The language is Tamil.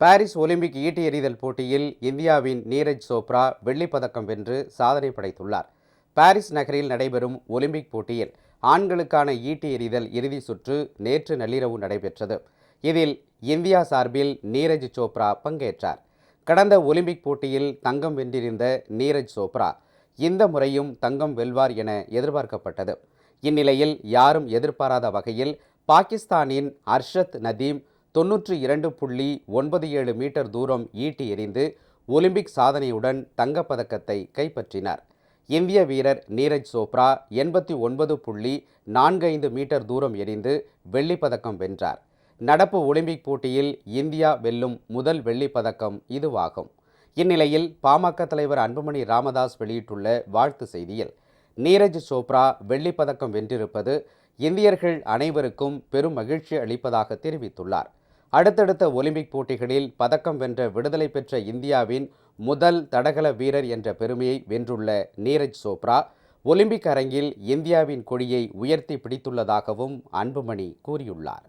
பாரிஸ் ஒலிம்பிக் ஈட்டி எறிதல் போட்டியில் இந்தியாவின் நீரஜ் சோப்ரா வெள்ளிப் பதக்கம் வென்று சாதனை படைத்துள்ளார். பாரிஸ் நகரில் நடைபெறும் ஒலிம்பிக் போட்டியில் ஆண்களுக்கான ஈட்டி எறிதல் இறுதி சுற்று நேற்று நள்ளிரவு நடைபெற்றது. இதில் இந்தியா சார்பில் நீரஜ் சோப்ரா பங்கேற்றார். கடந்த ஒலிம்பிக் போட்டியில் தங்கம் வென்றிருந்த நீரஜ் சோப்ரா இந்த முறையும் தங்கம் வெல்வார் என எதிர்பார்க்கப்பட்டது. இந்நிலையில் யாரும் எதிர்பாராத வகையில் பாகிஸ்தானின் அர்ஷத் நதீம் தொன்னூற்றி இரண்டு புள்ளி ஒன்பது ஏழு மீட்டர் தூரம் ஈட்டி எறிந்து ஒலிம்பிக் சாதனையுடன் தங்கப்பதக்கத்தை கைப்பற்றினார். இந்திய வீரர் நீரஜ் சோப்ரா எண்பத்தி ஒன்பது புள்ளி நான்கைந்து மீட்டர் தூரம் எறிந்து வெள்ளிப்பதக்கம் வென்றார். நடப்பு ஒலிம்பிக் போட்டியில் இந்தியா வெல்லும் முதல் வெள்ளிப்பதக்கம் இதுவாகும். இந்நிலையில் பாமக தலைவர் அன்புமணி ராமதாஸ் வெளியிட்டுள்ள வாழ்த்து செய்தியில் நீரஜ் சோப்ரா வெள்ளிப்பதக்கம் வென்றிருப்பது இந்தியர்கள் அனைவருக்கும் பெரும் மகிழ்ச்சி அளிப்பதாக தெரிவித்துள்ளார். அடுத்தடுத்த ஒலிம்பிக் போட்டிகளில் பதக்கம் வென்ற விடுதலை பெற்ற இந்தியாவின் முதல் தடகள வீரர் என்ற பெருமையை வென்றுள்ள நீரஜ் சோப்ரா ஒலிம்பிக் அரங்கில் இந்தியாவின் கொடியை உயர்த்தி பிடித்துள்ளதாகவும் அன்புமணி கூறியுள்ளார்.